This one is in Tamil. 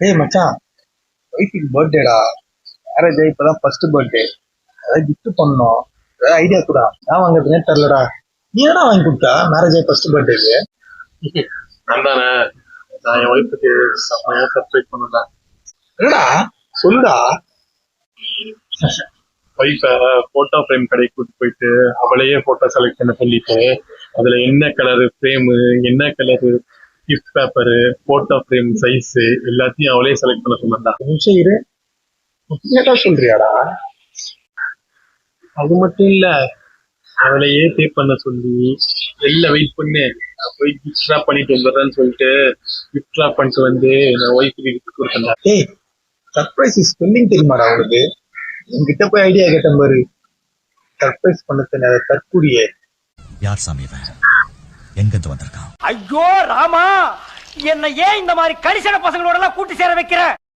ஏய் மச்சான். ஒய்ஃபுக்கு பர்த்டேடா மேரேஜ் இப்பதான் ஃபர்ஸ்ட் பர்த்டே அதாவது gift பண்ணோம். ஏதாவது ஐடியா கூட நான் வாங்குறதுனே தெரிலடா நீ என்ன வாங்கி கொடுத்தா? மேரேஜ் ஆகி ஃபர்ஸ்ட் பர்த்டேக்கு நான் தானே. நான் என் ஒய்ஃபுக்கு செம்மையா சர்ப்ரைஸ் பண்ணதான் என்னடா? சொல்லுடா. ஒய்ஃபை போட்டோ ஃப்ரேம் கடைக்கு கூட்டிட்டு போயிட்டு அவளையே போட்டோ செலக்ட் பண்ண சொல்லிட்டு அதுல என்ன கலரு ஃப்ரேமு என்ன colour gift paper photo frame size எல்லாத்தையும் அவளே செலக்ட் பண்ண சொன்னா நிமிஷம் இரு. சொல்றியாடா? அது மட்டும் இல்ல அவளையே பே பண்ண சொல்லி வெளில வெயிட் பண்ணு. நான் போய் கிஃப்ட் ட்ராப் பண்ணிட்டு வந்துடுறேன்னு சொல்லிட்டு கிஃப்ட் ட்ராப் பண்ணிட்டு வந்து நான் ஒய்ஃபுக்கு கிஃப்ட் கொடுத்தேன் ஏய் சர்ப்ரைஸ் ஸ்பெல்லிங் தெரியுமாடா உனக்கு? என்கிட்ட போய் ஐடியா கேட்டேன் பாரு. சர்ப்ரைஸ் பண்ண தெரியாத தற்கூடியே யார் சாமி எங்கிருந்து வந்திருக்கான்? ஐயோ ராமா! என்ன ஏன் இந்த மாதிரி கரிசன பசங்களோட எல்லாம் கூட்டி சேர வைக்கிற?